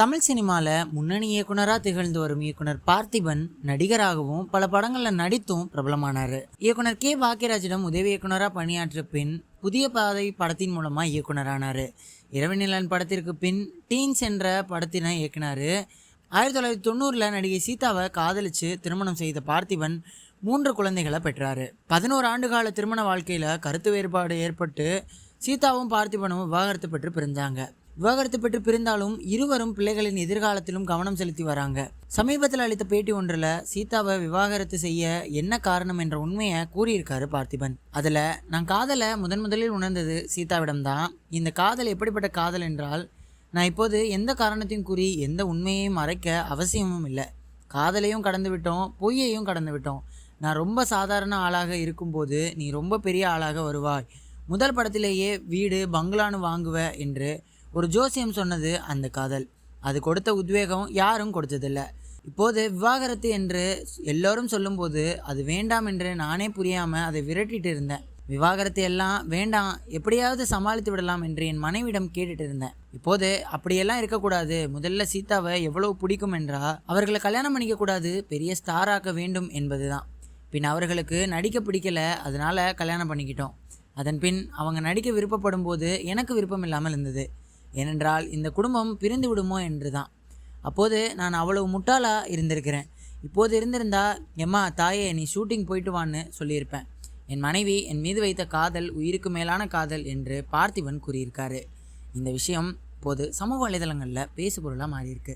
தமிழ் சினிமாவில் முன்னணி இயக்குனராக திகழ்ந்து வரும் இயக்குனர் பார்த்திபன் நடிகராகவும் பல படங்களில் நடித்தும் பிரபலமானார். இயக்குனர் கே. பாக்கியராஜிடம் உதவி இயக்குனராக பணியாற்றிய பின் புதிய பாதை படத்தின் மூலமாக இயக்குனரானார். இரவிநிலன் படத்திற்கு பின் டீன்ஸ் என்ற படத்தினை இயக்குனார். ஆயிரத்தி தொள்ளாயிரத்தி தொண்ணூறில் நடிகை சீதாவை காதலித்து திருமணம் செய்த பார்த்திபன் மூன்று குழந்தைகளை பெற்றார். பதினோரு ஆண்டு கால திருமண வாழ்க்கையில் கருத்து வேறுபாடு ஏற்பட்டு சீதாவும் பார்த்திபனும் விவாகரத்து பெற்று பிரிந்தாங்க விவாகரத்து பெற்று பிரிந்தாலும் இருவரும் பிள்ளைகளின் எதிர்காலத்திலும் கவனம் செலுத்தி வராங்க. சமீபத்தில் அளித்த பேட்டி ஒன்றில் சீதாவை விவாகரத்து செய்ய என்ன காரணம் என்ற உண்மையை கூறியிருக்காரு பார்த்திபன். அதில் நான் காதலை முதன் முதலில் உணர்ந்தது சீதாவிடம்தான். இந்த காதல் எப்படிப்பட்ட காதல் என்றால் நான் இப்போது எந்த காரணத்தையும் கூறி எந்த உண்மையையும் மறைக்க அவசியமும் இல்லை. காதலையும் கடந்து விட்டோம் பொய்யையும் கடந்து விட்டோம். நான் ரொம்ப சாதாரண ஆளாக இருக்கும்போது நீ ரொம்ப பெரிய ஆளாக வருவாய். முதல் படத்திலேயே வீடு பங்களான்னு வாங்குவ என்று ஒரு ஜோசியம் சொன்னது அந்த காதல். அது கொடுத்த உத்வேகம் யாரும் கொடுத்ததில்ல. இப்போது விவாகரத்து என்று எல்லோரும் சொல்லும்போது அது வேண்டாம் என்று நானே புரியாமல் அதை விரட்டிட்டு இருந்தேன். விவாகரத்து எல்லாம் வேண்டாம் எப்படியாவது சமாளித்து விடலாம் என்று என் மனைவிடம் கேட்டுட்டு இருந்தேன். இப்போது அப்படியெல்லாம் இருக்கக்கூடாது. முதல்ல சீதாவை எவ்வளவு பிடிக்கும் என்றா அவர்களை கல்யாணம் பண்ணிக்கக்கூடாது பெரிய ஸ்டாராக்க வேண்டும் என்பதுதான். பின் அவர்களுக்கு நடிக்க பிடிக்கல அதனால் கல்யாணம் பண்ணிக்கிட்டோம். அதன் பின் அவங்க நடிக்க விருப்பப்படும் போது எனக்கு விருப்பம் இல்லாமல் இருந்தது. ஏனென்றால் இந்த குடும்பம் பிரிந்து விடுமோ என்று தான் அப்போது நான் அவ்வளவு முட்டாளாக இருந்திருக்கிறேன். இப்போது இருந்திருந்தா எம்மா தாயே நீ ஷூட்டிங் போயிட்டு வான்னு சொல்லியிருப்பேன். என் மனைவி என் மீது வைத்த காதல் உயிருக்கு மேலான காதல் என்று பார்த்திபன் கூறியிருக்காரு. இந்த விஷயம் இப்போது சமூக வலைதளங்களில் பேசுபொருளாக மாறியிருக்கு.